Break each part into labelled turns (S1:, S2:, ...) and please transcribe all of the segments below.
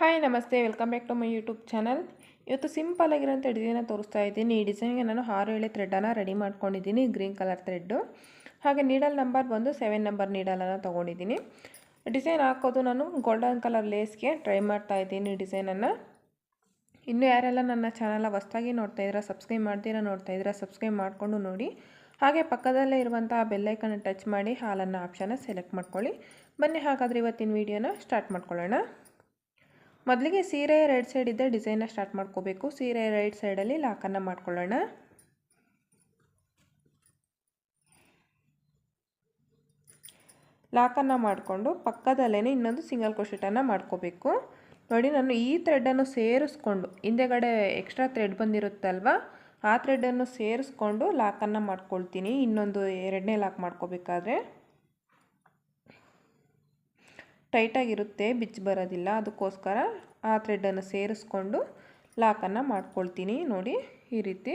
S1: Hi ನಮಸ್ತೆ. Welcome back to my YouTube channel ಇವತ್ತು simple ಆಗಿರೋಂಥ ಡಿಸೈನ ತೋರಿಸ್ತಾ ಇದ್ದೀನಿ. ಈ ಡಿಸೈನ್ಗೆ ನಾನು ಆರು ಏಳೆ ಥ್ರೆಡ್ಡನ್ನು ರೆಡಿ ಮಾಡ್ಕೊಂಡಿದ್ದೀನಿ. ಗ್ರೀನ್ ಕಲರ್ ಥ್ರೆಡ್ಡು ಹಾಗೆ ನೀಡಲ್ ನಂಬರ್ ಬಂದು ಸೆವೆನ್ ನಂಬರ್ ನೀಡಲನ್ನು ತೊಗೊಂಡಿದ್ದೀನಿ. ಡಿಸೈನ್ ಹಾಕೋದು ನಾನು ಗೋಲ್ಡನ್ ಕಲರ್ ಲೇಸ್ಗೆ ಟ್ರೈ ಮಾಡ್ತಾ ಇದ್ದೀನಿ ಡಿಸೈನನ್ನು ಇನ್ನು ಯಾರೆಲ್ಲ ನನ್ನ ಚಾನಲ್ ಹೊಸ್ದಾಗಿ ನೋಡ್ತಾ ಇದ್ದೀರಾ ಸಬ್ಸ್ಕ್ರೈಬ್ ಮಾಡ್ತೀರಾ, ನೋಡ್ತಾ ಇದ್ದೀರಾ ಸಬ್ಸ್ಕ್ರೈಬ್ ಮಾಡಿಕೊಂಡು ನೋಡಿ. ಹಾಗೆ ಪಕ್ಕದಲ್ಲೇ ಇರುವಂಥ ಬೆಲ್ಲೈಕನ್ನ ಟಚ್ ಮಾಡಿ, ಹಾಲನ್ನು ಆಪ್ಷನ್ನ ಸೆಲೆಕ್ಟ್ ಮಾಡ್ಕೊಳ್ಳಿ. ಬನ್ನಿ, ಹಾಗಾದರೆ ಇವತ್ತಿನ ವೀಡಿಯೋನ ಸ್ಟಾರ್ಟ್ ಮಾಡ್ಕೊಳ್ಳೋಣ. ಮೊದಲಿಗೆ ಸೀರೆ ರೈಟ್ ಸೈಡ್ ಇದ್ದ ಡಿಸೈನ್ನ ಸ್ಟಾರ್ಟ್ ಮಾಡ್ಕೋಬೇಕು. ಸೀರೆ ರೈಟ್ ಸೈಡಲ್ಲಿ ಲಾಕನ್ನು ಮಾಡ್ಕೊಳ್ಳೋಣ. ಲಾಕನ್ನು ಮಾಡಿಕೊಂಡು ಪಕ್ಕದಲ್ಲೇ ಇನ್ನೊಂದು ಸಿಂಗಲ್ ಕ್ರೋಶೆಟನ್ನು ಮಾಡ್ಕೋಬೇಕು. ನೋಡಿ ನಾನು ಈ ಥ್ರೆಡನ್ನು ಸೇರಿಸ್ಕೊಂಡು, ಹಿಂದೆಗಡೆ ಎಕ್ಸ್ಟ್ರಾ ಥ್ರೆಡ್ ಬಂದಿರುತ್ತಲ್ವ, ಆ ಥ್ರೆಡನ್ನು ಸೇರಿಸ್ಕೊಂಡು ಲಾಕನ್ನು ಮಾಡ್ಕೊಳ್ತೀನಿ. ಇನ್ನೊಂದು ಎರಡನೇ ಲಾಕ್ ಮಾಡ್ಕೋಬೇಕಾದ್ರೆ. ಟೈಟಾಗಿರುತ್ತೆ ಬಿಚ್ಚಿ ಬರೋದಿಲ್ಲ ಅದಕ್ಕೋಸ್ಕರ ಆ ಥ್ರೆಡ್ಡನ್ನು ಸೇರಿಸ್ಕೊಂಡು ಲಾಕನ್ನು ಮಾಡ್ಕೊಳ್ತೀನಿ ನೋಡಿ ಈ ರೀತಿ.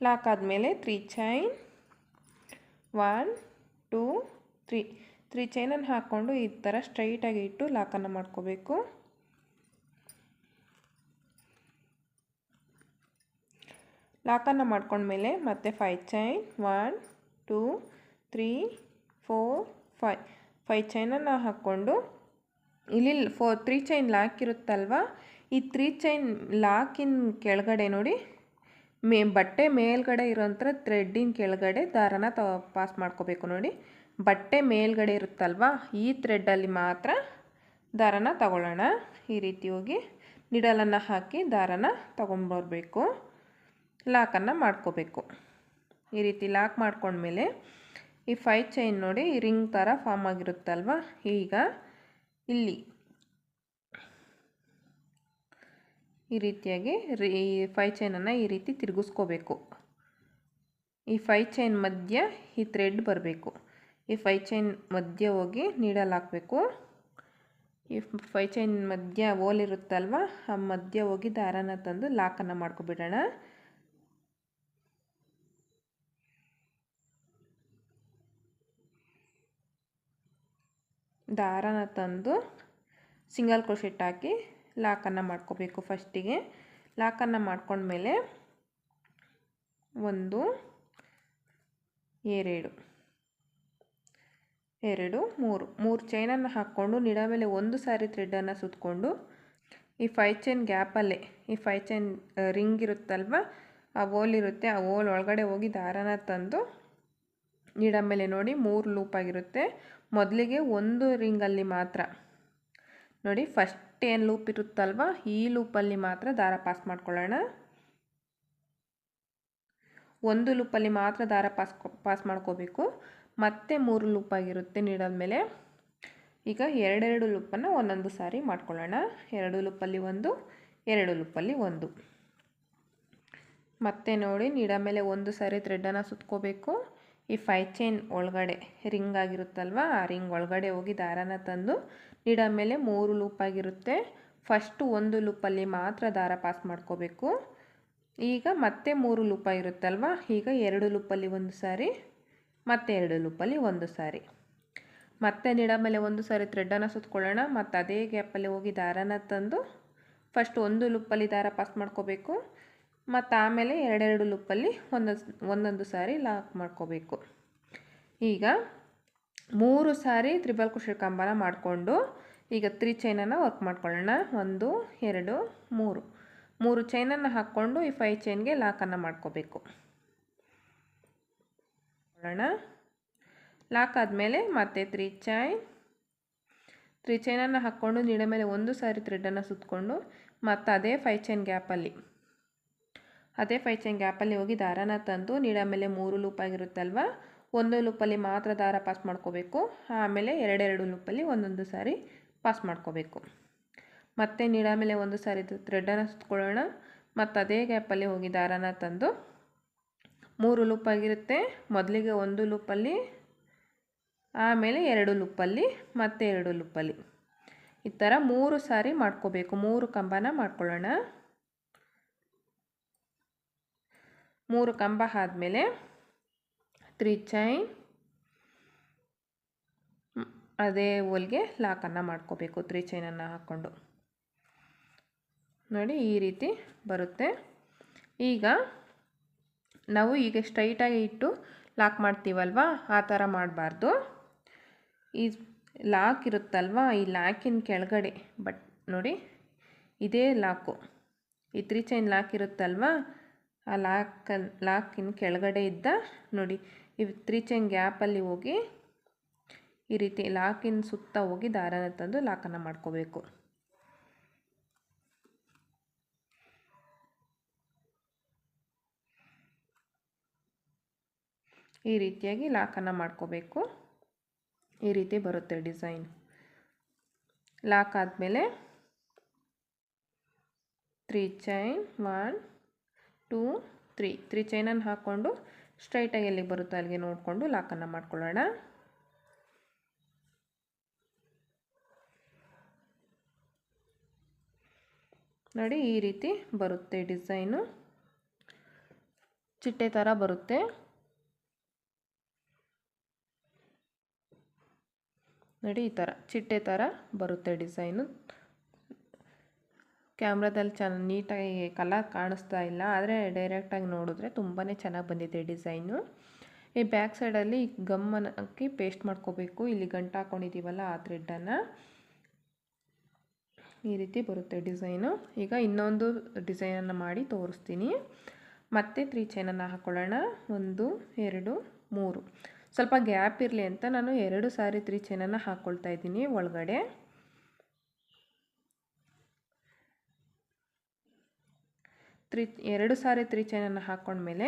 S1: ಲಾಕ್ ಆದಮೇಲೆ three chain, one, two, three. Three ಚೈನನ್ನು ಹಾಕ್ಕೊಂಡು ಈ ಥರ ಸ್ಟ್ರೈಟಾಗಿ ಇಟ್ಟು ಲಾಕನ್ನು ಮಾಡ್ಕೋಬೇಕು. ಲಾಕನ್ನು ಮಾಡ್ಕೊಂಡ್ಮೇಲೆ ಮತ್ತೆ five chain, one, two, three four five five ಚೈನನ್ನು ಹಾಕ್ಕೊಂಡು ಇಲ್ಲಿ ಫೋ ತ್ರೀ ಚೈನ್ ಲಾಕ್ ಇರುತ್ತಲ್ವ? ಈ ತ್ರೀ ಚೈನ್ ಲಾಕಿನ ಕೆಳಗಡೆ ನೋಡಿ, ಮೇ, ಬಟ್ಟೆ ಮೇಲ್ಗಡೆ ಇರೋಂಥ ಥ್ರೆಡ್ಡಿನ ಕೆಳಗಡೆ ದಾರನ ತ ಪಾಸ್ ಮಾಡ್ಕೋಬೇಕು ನೋಡಿ. ಬಟ್ಟೆ ಮೇಲ್ಗಡೆ ಇರುತ್ತಲ್ವ? ಈ ಥ್ರೆಡ್ಡಲ್ಲಿ ಮಾತ್ರ ದಾರನ ತಗೊಳ್ಳೋಣ. ಈ ರೀತಿ ಹೋಗಿ ನಿಡಲನ್ನು ಹಾಕಿ ದಾರನ ತೊಗೊಂಬರ್ಬೇಕು ಲಾಕನ್ನು ಮಾಡ್ಕೋಬೇಕು. ಈ ರೀತಿ ಲಾಕ್ ಮಾಡ್ಕೊಂಡ್ಮೇಲೆ ಈ ಫೈ ಚೈನ್ ನೋಡಿ ರಿಂಗ್ ಥರ ಫಾರ್ಮ್ ಆಗಿರುತ್ತಲ್ವ? ಈಗ ಇಲ್ಲಿ ಈ ರೀತಿಯಾಗಿ ಈ ಫೈ ಚೈನನ್ನು ಈ ರೀತಿ ತಿರುಗಿಸ್ಕೋಬೇಕು. ಈ ಫೈ ಚೈನ್ ಮಧ್ಯ ಈ ಥ್ರೆಡ್ ಬರಬೇಕು. ಈ ಫೈ ಚೈನ್ ಮಧ್ಯ ಹೋಗಿ ನೀಡಲ್ ಹಾಕಬೇಕು. ಈ ಫೈ ಚೈನ್ ಮಧ್ಯ ಓಲ್ ಇರುತ್ತಲ್ವ? ಆ ಮಧ್ಯ ಹೋಗಿ ದಾರನ ತಂದು ಲಾಕನ್ನು ಮಾಡ್ಕೊಬಿಡೋಣ. ದಾರನ ತಂದು ಸಿಂಗಲ್ ಕ್ರೋಶೆಟ್ ಹಾಕಿ ಲಾಕನ್ನು ಮಾಡ್ಕೋಬೇಕು ಫಸ್ಟಿಗೆ. ಲಾಕನ್ನು ಮಾಡ್ಕೊಂಡ್ಮೇಲೆ ಒಂದು, ಎರಡು ಎರಡು, ಮೂರು. ಮೂರು ಚೈನನ್ನು ಹಾಕ್ಕೊಂಡು ನಿಡ ಮೇಲೆ ಒಂದು ಸಾರಿ ಥ್ರೆಡ್ಡನ್ನು ಸುತ್ತಕೊಂಡು ಈ ಫೈ ಚೈನ್ ಗ್ಯಾಪಲ್ಲೇ, ಈ ಫೈ ಚೈನ್ ರಿಂಗ್ ಇರುತ್ತಲ್ವ, ಆ ಓಲ್ ಇರುತ್ತೆ, ಆ ಓಲ್ ಒಳಗಡೆ ಹೋಗಿ ದಾರನ ತಂದು ನಿಡ ಮೇಲೆ ನೋಡಿ ಮೂರು ಲೂಪ್ ಆಗಿರುತ್ತೆ. ಮೊದಲಿಗೆ ಒಂದು ರಿಂಗಲ್ಲಿ ಮಾತ್ರ. ನೋಡಿ ಫಸ್ಟ್ ಏನು ಲೂಪ್ ಇರುತ್ತಲ್ವ? ಈ ಲೂಪಲ್ಲಿ ಮಾತ್ರ ದಾರ ಪಾಸ್ ಮಾಡ್ಕೊಳ್ಳೋಣ. ಒಂದು ಲೂಪಲ್ಲಿ ಮಾತ್ರ ದಾರ ಪಾಸ್ ಪಾಸ್ ಮಾಡ್ಕೋಬೇಕು. ಮತ್ತೆ ಮೂರು ಲೂಪ್ ಆಗಿರುತ್ತೆ ನೀಡದ ಮೇಲೆ. ಈಗ ಎರಡೆರಡು ಲೂಪನ್ನು ಒಂದೊಂದು ಸಾರಿ ಮಾಡ್ಕೊಳ್ಳೋಣ. ಎರಡು ಲೂಪಲ್ಲಿ ಒಂದು, ಎರಡು ಲೂಪಲ್ಲಿ ಒಂದು. ಮತ್ತೆ ನೋಡಿ ನೀಡ ಮೇಲೆ ಒಂದು ಸಾರಿ ಥ್ರೆಡ್ಡನ್ನು ಸುತ್ಕೋಬೇಕು. ಈ ಫೈ ಚೈನ್ ಒಳಗಡೆ ರಿಂಗ್ ಆಗಿರುತ್ತಲ್ವ? ಆ ರಿಂಗ್ ಒಳಗಡೆ ಹೋಗಿ ದಾರನ ತಂದು ನೀಡ ಮೇಲೆ ಮೂರು ಲೂಪ್ ಆಗಿರುತ್ತೆ. ಫಸ್ಟು ಒಂದು ಲೂಪಲ್ಲಿ ಮಾತ್ರ ದಾರ ಪಾಸ್ ಮಾಡ್ಕೋಬೇಕು. ಈಗ ಮತ್ತೆ ಮೂರು ಲೂಪ ಇರುತ್ತಲ್ವ ಈಗ ಎರಡು ಲೂಪಲ್ಲಿ ಒಂದು ಸಾರಿ, ಮತ್ತೆ ಎರಡು ಲೂಪಲ್ಲಿ ಒಂದು ಸಾರಿ. ಮತ್ತೆ ನೀಡ ಮೇಲೆ ಒಂದು ಸಾರಿ ಥ್ರೆಡ್ಡನ್ನು ಸುತ್ತಕೊಳ್ಳೋಣ ಮತ್ತು ಅದೇ ಗ್ಯಾಪಲ್ಲಿ ಹೋಗಿ ದಾರನ ತಂದು ಫಸ್ಟ್ ಒಂದು ಲೂಪಲ್ಲಿ ದಾರ ಪಾಸ್ ಮಾಡ್ಕೋಬೇಕು. ಮತ್ತು ಆಮೇಲೆ ಎರಡೆರಡು ಲುಪ್ಪಲ್ಲಿ ಒಂದೊಂದು ಒಂದೊಂದು ಸಾರಿ ಲಾಕ್ ಮಾಡ್ಕೋಬೇಕು. ಈಗ ಮೂರು ಸಾರಿ ತ್ರಿಬಲ್ ಕುಶಲ್ ಕಂಬನ ಮಾಡಿಕೊಂಡು ಈಗ ತ್ರೀ ಚೈನನ್ನು ವರ್ಕ್ ಮಾಡ್ಕೊಳ್ಳೋಣ. ಒಂದು, ಎರಡು, ಮೂರು. ಮೂರು ಚೈನನ್ನು ಹಾಕ್ಕೊಂಡು ಈ ಫೈ ಚೈನ್ಗೆ ಲಾಕನ್ನು ಮಾಡ್ಕೋಬೇಕು. ಲಾಕ್ ಆದಮೇಲೆ ಮತ್ತೆ ತ್ರೀ ಚೈನ್, ತ್ರೀ ಚೈನನ್ನು ಹಾಕ್ಕೊಂಡು ನೀಡ ಮೇಲೆ ಒಂದು ಸಾರಿ ಥ್ರೆಡ್ಡನ್ನು ಸುತ್ತಕೊಂಡು ಮತ್ತು ಅದೇ ಫೈ ಚೈನ್ ಗ್ಯಾಪಲ್ಲಿ ಅದೇ ಫೈ ಚೈನ್ ಗ್ಯಾಪಲ್ಲಿ ಹೋಗಿ ದಾರನ ತಂದು ನೀಡ ಮೇಲೆ ಮೂರು ಲೂಪ್ ಆಗಿರುತ್ತಲ್ವ? ಒಂದು ಲೂಪಲ್ಲಿ ಮಾತ್ರ ದಾರ ಪಾಸ್ ಮಾಡ್ಕೋಬೇಕು. ಆಮೇಲೆ ಎರಡೆರಡು ಲೂಪಲ್ಲಿ ಒಂದೊಂದು ಸಾರಿ ಪಾಸ್ ಮಾಡ್ಕೋಬೇಕು. ಮತ್ತೆ ನೀಡ ಮೇಲೆ ಒಂದು ಸಾರಿ ಥ್ರೆಡನ್ನು ಸುತ್ಕೊಳ್ಳೋಣ. ಮತ್ತು ಅದೇ ಗ್ಯಾಪಲ್ಲಿ ಹೋಗಿ ದಾರನ ತಂದು ಮೂರು ಲೂಪ್ ಆಗಿರುತ್ತೆ. ಮೊದಲಿಗೆ ಒಂದು ಲೂಪಲ್ಲಿ ಆಮೇಲೆ ಎರಡು ಲೂಪಲ್ಲಿ ಮತ್ತೆ ಎರಡು ಲೂಪಲ್ಲಿ ಈ ಥರ ಮೂರು ಸಾರಿ ಮಾಡ್ಕೋಬೇಕು. ಮೂರು ಕಂಬನ ಮಾಡ್ಕೊಳ್ಳೋಣ. ಮೂರು ಕಂಬ ಆದಮೇಲೆ ತ್ರೀ ಚೈನ್. ಅದೇ ಹೋಲ್ಗೆ ಲಾಕನ್ನು ಮಾಡ್ಕೋಬೇಕು, ತ್ರೀ ಚೈನನ್ನು ಹಾಕ್ಕೊಂಡು. ನೋಡಿ, ಈ ರೀತಿ ಬರುತ್ತೆ. ಈಗ ನಾವು ಈಗ ಸ್ಟ್ರೈಟಾಗಿ ಇಟ್ಟು ಲಾಕ್ ಮಾಡ್ತೀವಲ್ವ? ಆ ಥರ ಮಾಡಬಾರ್ದು. ಈ ಲಾಕ್ ಇರುತ್ತಲ್ವ? ಈ ಲಾಕಿನ ಕೆಳಗಡೆ. ಬಟ್ ನೋಡಿ, ಇದೇ ಲಾಕು. ಈ ತ್ರೀ ಚೈನ್ ಲಾಕ್ ಇರುತ್ತಲ್ವ? ಆ ಲಾಕ್ ಲಾಕಿನ ಕೆಳಗಡೆ ಇದ್ದ ನೋಡಿ, ಈ ತ್ರೀ ಚೈನ್ ಗ್ಯಾಪಲ್ಲಿ ಹೋಗಿ ಈ ರೀತಿ ಲಾಕಿನ ಸುತ್ತ ಹೋಗಿ ದಾರನ ತಂದು ಲಾಕನ್ನು ಮಾಡ್ಕೋಬೇಕು. ಈ ರೀತಿಯಾಗಿ ಲಾಕನ್ನು ಮಾಡ್ಕೋಬೇಕು. ಈ ರೀತಿ ಬರುತ್ತೆ ಡಿಸೈನ್. ಲಾಕ್ ಆದಮೇಲೆ three chain one two, three. Three ಚೈನನ್ನು ಹಾಕ್ಕೊಂಡು ಸ್ಟ್ರೈಟಾಗಿ ಎಲ್ಲಿಗೆ ಬರುತ್ತೆ ಅಲ್ಲಿಗೆ ನೋಡಿಕೊಂಡು ಲಾಕನ್ನು ಮಾಡ್ಕೊಳ್ಳೋಣ. ನೋಡಿ, ಈ ರೀತಿ ಬರುತ್ತೆ ಡಿಸೈನು. ಚಿಟ್ಟೆ ಥರ ಬರುತ್ತೆ. ನೋಡಿ, ಈ ಥರ ಚಿಟ್ಟೆ ಥರ ಬರುತ್ತೆ ಡಿಸೈನು. ಕ್ಯಾಮ್ರಾದಲ್ಲಿ ಚೆನ್ನ ನೀಟಾಗಿ ಕಲರ್ ಕಾಣಿಸ್ತಾ ಇಲ್ಲ. ಆದರೆ ಡೈರೆಕ್ಟಾಗಿ ನೋಡಿದ್ರೆ ತುಂಬಾ ಚೆನ್ನಾಗಿ ಬಂದಿದೆ ಡಿಸೈನು. ಈ ಬ್ಯಾಕ್ ಸೈಡಲ್ಲಿ ಗಮ್ಮನ್ನು ಹಾಕಿ ಪೇಸ್ಟ್ ಮಾಡ್ಕೋಬೇಕು. ಇಲ್ಲಿ ಗಂಟು ಹಾಕ್ಕೊಂಡಿದ್ದೀವಲ್ಲ ಆ ಥ್ರೆಡ್ಡನ್ನು ಈ ರೀತಿ ಬರುತ್ತೆ ಡಿಸೈನು. ಈಗ ಇನ್ನೊಂದು ಡಿಸೈನನ್ನು ಮಾಡಿ ತೋರಿಸ್ತೀನಿ. ಮತ್ತೆ ತ್ರೀ ಚೈನನ್ನು ಹಾಕ್ಕೊಳ್ಳೋಣ ಒಂದು, ಎರಡು, ಮೂರು. ಸ್ವಲ್ಪ ಗ್ಯಾಪ್ ಇರಲಿ ಅಂತ ನಾನು ಎರಡು ಸಾರಿ ತ್ರೀ ಚೈನನ್ನು ಹಾಕ್ಕೊಳ್ತಾ ಇದ್ದೀನಿ ಒಳಗಡೆ. ತ್ರೀ, ಎರಡು ಸಾರಿ ತ್ರೀ ಚೈನನ್ನು ಹಾಕ್ಕೊಂಡ್ಮೇಲೆ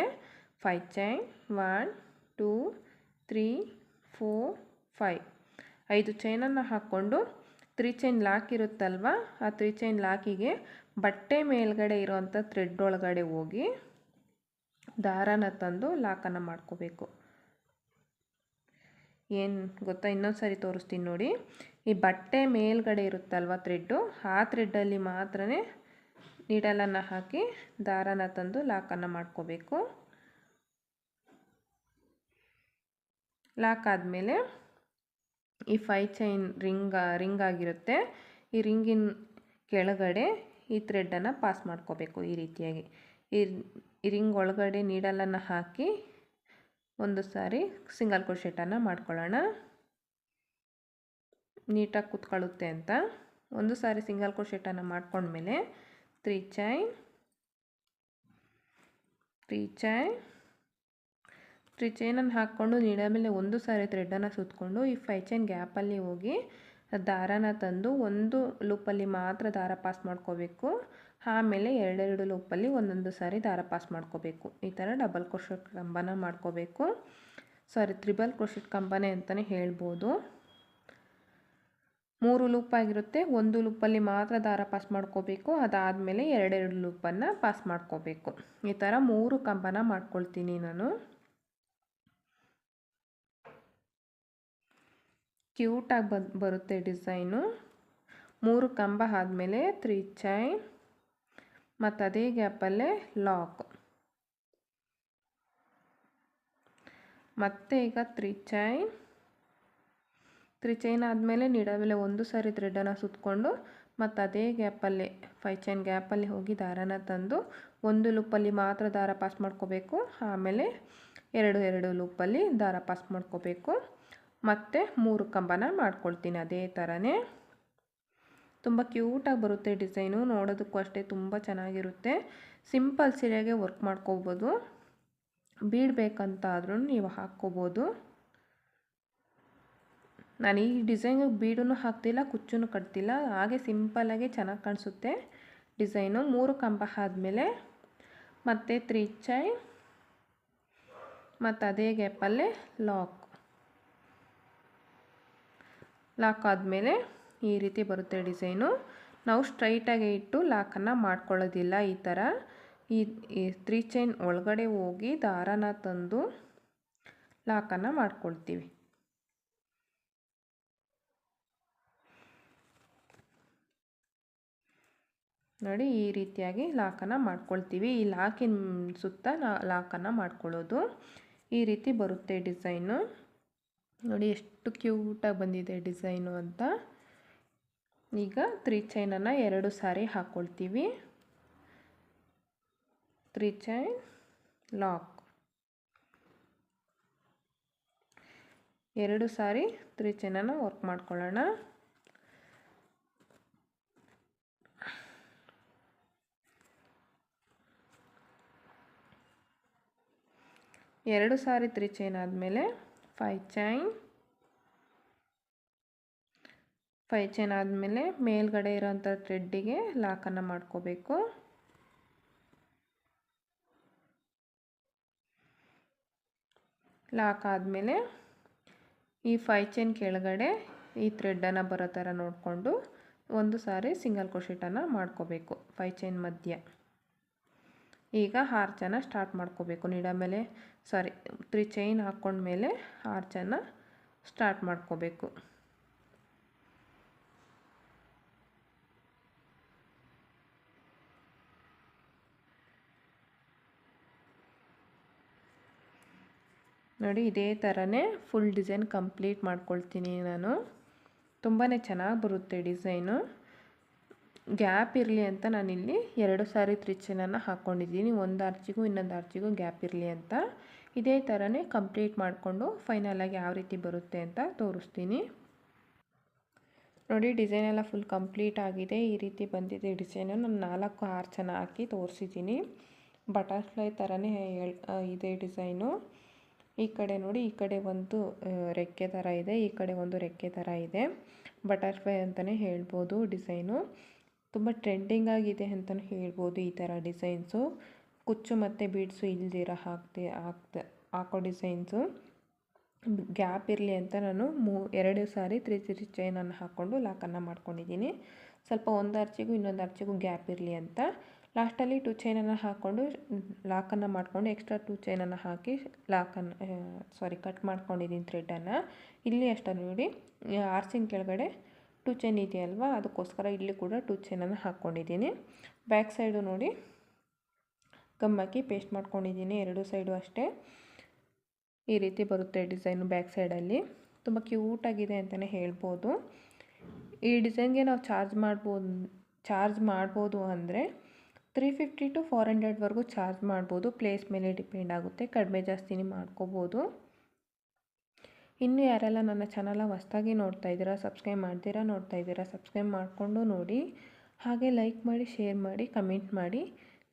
S1: five chain one two three four five ಐದು ಚೈನನ್ನು ಹಾಕ್ಕೊಂಡು ತ್ರೀ ಚೈನ್ ಲಾಕ್ ಇರುತ್ತಲ್ವ? ಆ ತ್ರೀ ಚೈನ್ ಲಾಕಿಗೆ ಬಟ್ಟೆ ಮೇಲ್ಗಡೆ ಇರೋವಂಥ ಥ್ರೆಡ್ ಒಳಗಡೆ ಹೋಗಿ ದಾರನ ತಂದು ಲಾಕನ್ನು ಮಾಡ್ಕೋಬೇಕು. ಏನು ಗೊತ್ತಾ? ಇನ್ನೊಂದು ಸಾರಿ ತೋರಿಸ್ತೀನಿ ನೋಡಿ. ಈ ಬಟ್ಟೆ ಮೇಲ್ಗಡೆ ಇರುತ್ತಲ್ವ ಥ್ರೆಡ್ಡು ಆ ಥ್ರೆಡ್ಡಲ್ಲಿ ಮಾತ್ರ ನೀಡಲನ್ನು ಹಾಕಿ ದಾರನ ತಂದು ಲಾಕನ್ನು ಮಾಡ್ಕೋಬೇಕು. ಲಾಕ್ ಆದಮೇಲೆ ಈ ಫೈ ಚೈನ್ ರಿಂಗ್ ರಿಂಗ್ ಆಗಿರುತ್ತೆ. ಈ ರಿಂಗಿನ ಕೆಳಗಡೆ ಈ ಥ್ರೆಡ್ಡನ್ನು ಪಾಸ್ ಮಾಡ್ಕೋಬೇಕು ಈ ರೀತಿಯಾಗಿ. ಈ ರಿಂಗ್ ಒಳಗಡೆ ನೀಡಲನ್ನು ಹಾಕಿ ಒಂದು ಸಾರಿ ಸಿಂಗಲ್ ಕ್ರೋಶೆಟನ್ನು ಮಾಡ್ಕೊಳ್ಳೋಣ. ನೀಟಾಗಿ ಕುತ್ಕೊಳ್ಳುತ್ತೆ ಅಂತ. ಒಂದು ಸಾರಿ ಸಿಂಗಲ್ ಕ್ರೋಶೆಟನ್ನು ಮಾಡ್ಕೊಂಡ್ಮೇಲೆ three chain three chain three ಚೈನನ್ನು ಹಾಕ್ಕೊಂಡು ನೀಡ ಮೇಲೆ ಒಂದು ಸಾರಿ ಥ್ರೆಡನ್ನು ಸುತ್ತಕೊಂಡು ಈ ಫೈ ಚೈನ್ ಗ್ಯಾಪಲ್ಲಿ ಹೋಗಿ ದಾರಾನ ತಂದು ಒಂದು ಲೂಪಲ್ಲಿ ಮಾತ್ರ ದಾರ ಪಾಸ್ ಮಾಡ್ಕೋಬೇಕು. ಆಮೇಲೆ ಎರಡೆರಡು ಲೂಪಲ್ಲಿ ಒಂದೊಂದು ಸಾರಿ ದಾರ ಪಾಸ್ ಮಾಡ್ಕೋಬೇಕು. ಈ ಥರ ಡಬಲ್ ಕ್ರೋಶೆಟ್ ಕಂಬನ ಮಾಡ್ಕೋಬೇಕು. ಸಾರಿ ತ್ರಿಬಲ್ ಕ್ರೋಶೆಟ್ ಕಂಬನೆ ಅಂತಲೇ ಹೇಳ್ಬೋದು. ಮೂರು ಲೂಪ್ ಆಗಿರುತ್ತೆ. ಒಂದು ಲೂಪಲ್ಲಿ ಮಾತ್ರ ದಾರ ಪಾಸ್ ಮಾಡ್ಕೋಬೇಕು. ಅದಾದಮೇಲೆ ಎರಡೆರಡು ಲೂಪನ್ನು ಪಾಸ್ ಮಾಡ್ಕೋಬೇಕು. ಈ ಥರ ಮೂರು ಕಂಬನ ಮಾಡ್ಕೊಳ್ತೀನಿ ನಾನು. ಕ್ಯೂಟಾಗಿ ಬಂದು ಬರುತ್ತೆ ಡಿಸೈನು. ಮೂರು ಕಂಬ ಆದಮೇಲೆ ತ್ರೀ ಚೈನ್. ಮತ್ತು ಅದೇ ಗ್ಯಾಪಲ್ಲೇ ಲಾಕ್. ಮತ್ತೆ ಈಗ ತ್ರೀ ಚೈನ್. ತ್ರೀ ಚೈನ್ ಆದಮೇಲೆ ನಿಡವೆಲೆ ಒಂದು ಸಾರಿ ಥ್ರೆಡನ್ನು ಸುತ್ತಕೊಂಡು ಮತ್ತು ಅದೇ ಗ್ಯಾಪಲ್ಲಿ ಫೈ ಚೈನ್ ಗ್ಯಾಪಲ್ಲಿ ಹೋಗಿ ದಾರನ ತಂದು ಒಂದು ಲೂಪಲ್ಲಿ ಮಾತ್ರ ದಾರ ಪಾಸ್ ಮಾಡ್ಕೋಬೇಕು. ಆಮೇಲೆ ಎರಡು ಎರಡು ಲೂಪಲ್ಲಿ ದಾರ ಪಾಸ್ ಮಾಡ್ಕೋಬೇಕು. ಮತ್ತು ಮೂರು ಕಂಬನ ಮಾಡ್ಕೊಳ್ತೀನಿ ಅದೇ ಥರನೇ ತುಂಬ ಕ್ಯೂಟಾಗಿ ಬರುತ್ತೆ ಡಿಸೈನು ನೋಡೋದಕ್ಕೂ ಅಷ್ಟೇ ತುಂಬ ಚೆನ್ನಾಗಿರುತ್ತೆ. ಸಿಂಪಲ್ ಸೀರೆಗೆ ವರ್ಕ್ ಮಾಡ್ಕೋಬೋದು. ಬೀಡ್ ಬೇಕಂತ ಆದ್ರೂ ನೀವು ಹಾಕ್ಕೋಬೋದು. ನಾನು ಈ ಡಿಸೈನ್ಗೆ ಬೀಡೂ ಹಾಕ್ತಿಲ್ಲ ಕುಚ್ಚೂ ಕಟ್ತಿಲ್ಲ. ಹಾಗೆ ಸಿಂಪಲ್ಲಾಗಿ ಚೆನ್ನಾಗಿ ಕಾಣಿಸುತ್ತೆ. ಡಿಸೈನು ಮೂರು ಕಂಬ ಆದಮೇಲೆ ಮತ್ತು ತ್ರೀ ಚೈನ್, ಮತ್ತು ಅದೇ ಗ್ಯಾಪಲ್ಲೇ ಲಾಕ್. ಲಾಕ್ ಆದಮೇಲೆ ಈ ರೀತಿ ಬರುತ್ತೆ ಡಿಸೈನು. ನಾವು ಸ್ಟ್ರೈಟಾಗಿ ಇಟ್ಟು ಲಾಕನ್ನು ಮಾಡ್ಕೊಳ್ಳೋದಿಲ್ಲ ಈ ಥರ. ಈ ಈ ತ್ರೀ ಚೈನ್ ಒಳಗಡೆ ಹೋಗಿ ದಾರನ ತಂದು ಲಾಕನ್ನು ಮಾಡ್ಕೊಳ್ತೀವಿ. ನೋಡಿ ಈ ರೀತಿಯಾಗಿ ಲಾಕನ್ನು ಮಾಡ್ಕೊಳ್ತೀವಿ. ಈ ಲಾಕಿನ ಸುತ್ತ ಲಾಕನ್ನು ಮಾಡ್ಕೊಳ್ಳೋದು. ಈ ರೀತಿ ಬರುತ್ತೆ ಡಿಸೈನು. ನೋಡಿ ಎಷ್ಟು ಕ್ಯೂಟಾಗಿ ಬಂದಿದೆ ಡಿಸೈನು ಅಂತ. ಈಗ ತ್ರೀ ಚೈನನ್ನು ಎರಡು ಸಾರಿ ಹಾಕ್ಕೊಳ್ತೀವಿ ತ್ರೀ ಚೈನ್ ಲಾಕ್. ಎರಡು ಸಾರಿ ತ್ರೀ ಚೈನನ್ನು ವರ್ಕ್ ಮಾಡ್ಕೊಳ್ಳೋಣ. ಎರಡು ಸಾರಿ ತ್ರೀ ಚೈನ್ ಆದಮೇಲೆ ಫೈ ಚೈನ್ ಫೈ ಚೈನ್ ಆದಮೇಲೆ ಮೇಲ್ಗಡೆ ಇರೋಂಥ ಥ್ರೆಡ್ಡಿಗೆ ಲಾಕನ್ನು ಮಾಡ್ಕೋಬೇಕು. ಲಾಕ್ ಆದಮೇಲೆ ಈ ಫೈ ಚೈನ್ ಕೆಳಗಡೆ ಈ ಥ್ರೆಡ್ಡನ್ನು ಬರೋ ಥರ ನೋಡಿಕೊಂಡು ಒಂದು ಸಾರಿ ಸಿಂಗಲ್ ಕ್ರೋಶೆಟನ್ನು ಮಾಡ್ಕೋಬೇಕು ಫೈ ಚೈನ್ ಮಧ್ಯ. ಈಗ ಹಾರ್ಚನ್ನು ಸ್ಟಾರ್ಟ್ ಮಾಡ್ಕೋಬೇಕು. ನೀಡ ಮೇಲೆ ಸಾರಿ ತ್ರೀ ಚೈನ್ ಹಾಕ್ಕೊಂಡ್ಮೇಲೆ ಹಾರ್ಚನ್ನು ಸ್ಟಾರ್ಟ್ ಮಾಡ್ಕೋಬೇಕು. ನೋಡಿ, ಇದೇ ಥರನೇ ಫುಲ್ ಡಿಸೈನ್ ಕಂಪ್ಲೀಟ್ ಮಾಡ್ಕೊಳ್ತೀನಿ ನಾನು. ತುಂಬಾ ಚೆನ್ನಾಗಿ ಬರುತ್ತೆ ಡಿಸೈನು ಗ್ಯಾಪ್ ಇರಲಿ ಅಂತ ನಾನಿಲ್ಲಿ ಎರಡು ಸಾರಿ ತ್ರಿಚನನ್ನು ಹಾಕ್ಕೊಂಡಿದ್ದೀನಿ ಒಂದು ಆರ್ಚಿಗೂ ಇನ್ನೊಂದು ಆರ್ಚಿಗೂ ಗ್ಯಾಪ್ ಇರಲಿ ಅಂತ. ಇದೇ ಥರನೇ ಕಂಪ್ಲೀಟ್ ಮಾಡಿಕೊಂಡು ಫೈನಲಾಗಿ ಯಾವ ರೀತಿ ಬರುತ್ತೆ ಅಂತ ತೋರಿಸ್ತೀನಿ. ನೋಡಿ, ಡಿಸೈನ್ ಎಲ್ಲ ಫುಲ್ ಕಂಪ್ಲೀಟ್ ಆಗಿದೆ. ಈ ರೀತಿ ಬಂದಿದೆ ಡಿಸೈನು. ನಾನು ನಾಲ್ಕು ಆರ್ಚನ ಹಾಕಿ ತೋರಿಸಿದ್ದೀನಿ. ಬಟರ್ಫ್ಲೈ ಥರನೇ ಇದೆ ಡಿಸೈನು. ಈ ಕಡೆ ನೋಡಿ, ಈ ಕಡೆ ಒಂದು ರೆಕ್ಕೆ ಥರ ಇದೆ. ಈ ಕಡೆ ಒಂದು ರೆಕ್ಕೆ ಥರ ಇದೆ. ಬಟರ್ಫ್ಲೈ ಅಂತಲೇ ಹೇಳ್ಬೋದು ಡಿಸೈನು. ತುಂಬ ಟ್ರೆಂಡಿಂಗ್ ಆಗಿದೆ ಅಂತಲೂ ಹೇಳ್ಬೋದು ಈ ಥರ ಡಿಸೈನ್ಸು ಕುಚ್ಚು ಮತ್ತು ಬೀಡ್ಸು ಇಲ್ದಿರ ಹಾಕ್ದೆ ಹಾಕ್ದೆ, ಹಾಕೋ ಡಿಸೈನ್ಸು ಗ್ಯಾಪ್ ಇರಲಿ ಅಂತ ನಾನು ಮೂ, ಎರಡು ಸಾರಿ ತ್ರೀ ತ್ರೀ ಚೈನನ್ನು ಹಾಕ್ಕೊಂಡು ಲಾಕನ್ನು ಮಾಡ್ಕೊಂಡಿದ್ದೀನಿ. ಸ್ವಲ್ಪ ಒಂದು ಅರ್ಚಿಗೂ ಇನ್ನೊಂದು ಅರ್ಚಿಗೂ ಗ್ಯಾಪ್ ಇರಲಿ ಅಂತ. ಲಾಸ್ಟಲ್ಲಿ ಟು ಚೈನನ್ನು ಹಾಕ್ಕೊಂಡು ಲಾಕನ್ನು ಮಾಡಿಕೊಂಡು ಎಕ್ಸ್ಟ್ರಾ ಟು ಚೈನನ್ನು ಹಾಕಿ ಲಾಕನ್ನು ಸಾರಿ ಕಟ್ ಮಾಡ್ಕೊಂಡಿದ್ದೀನಿ ಥ್ರೆಡನ್ನು ಇಲ್ಲಿ ಅಷ್ಟೇ ನೋಡಿ ಆರ್ಸಿನ ಕೆಳಗಡೆ ಟು ಚೈನ್ ಇದೆಯಲ್ವಾ? ಅದಕ್ಕೋಸ್ಕರ ಇಲ್ಲಿ ಕೂಡ ಟು ಚೈನನ್ನು ಹಾಕ್ಕೊಂಡಿದ್ದೀನಿ. ಬ್ಯಾಕ್ ಸೈಡು ನೋಡಿ. ಗಮ್ಮಾಕಿ ಪೇಸ್ಟ್ ಮಾಡ್ಕೊಂಡಿದ್ದೀನಿ. ಎರಡು ಸೈಡು ಅಷ್ಟೇ. ಈ ರೀತಿ ಬರುತ್ತೆ ಡಿಸೈನು ಬ್ಯಾಕ್ ಸೈಡಲ್ಲಿ. ತುಂಬ ಕ್ಯೂಟಾಗಿದೆ ಅಂತಲೇ ಹೇಳ್ಬೋದು. ಈ ಡಿಸೈನ್ಗೆ ನಾವು ಚಾರ್ಜ್ ಮಾಡ್ಬೋದು ಚಾರ್ಜ್ ಮಾಡ್ಬೋದು ಅಂದರೆ ತ್ರೀ ಫಿಫ್ಟಿ ಟು ಫೋರ್ ಹಂಡ್ರೆಡ್ವರೆಗೂ ಚಾರ್ಜ್ ಮಾಡ್ಬೋದು. ಪ್ಲೇಸ್ ಮೇಲೆ ಡಿಪೆಂಡ್ ಆಗುತ್ತೆ. ಕಡಿಮೆ ಜಾಸ್ತಿನೇ ಮಾಡ್ಕೋಬೋದು. ಇನ್ನು ಯಾರೆಲ್ಲ ನನ್ನ ಚಾನಲ ಹೊಸ್ದಾಗಿ ನೋಡ್ತಾ ಇದ್ದೀರಾ, ಸಬ್ಸ್ಕ್ರೈಬ್ ಮಾಡ್ತೀರಾ, ನೋಡ್ತಾ ಇದ್ದೀರಾ, ಸಬ್ಸ್ಕ್ರೈಬ್ ಮಾಡಿಕೊಂಡು ನೋಡಿ. ಹಾಗೆ ಲೈಕ್ ಮಾಡಿ, ಶೇರ್ ಮಾಡಿ, ಕಮೆಂಟ್ ಮಾಡಿ.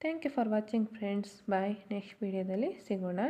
S1: Thank you for watching friends. Bye. Next ವೀಡಿಯೋದಲ್ಲಿ ಸಿಗೋಣ.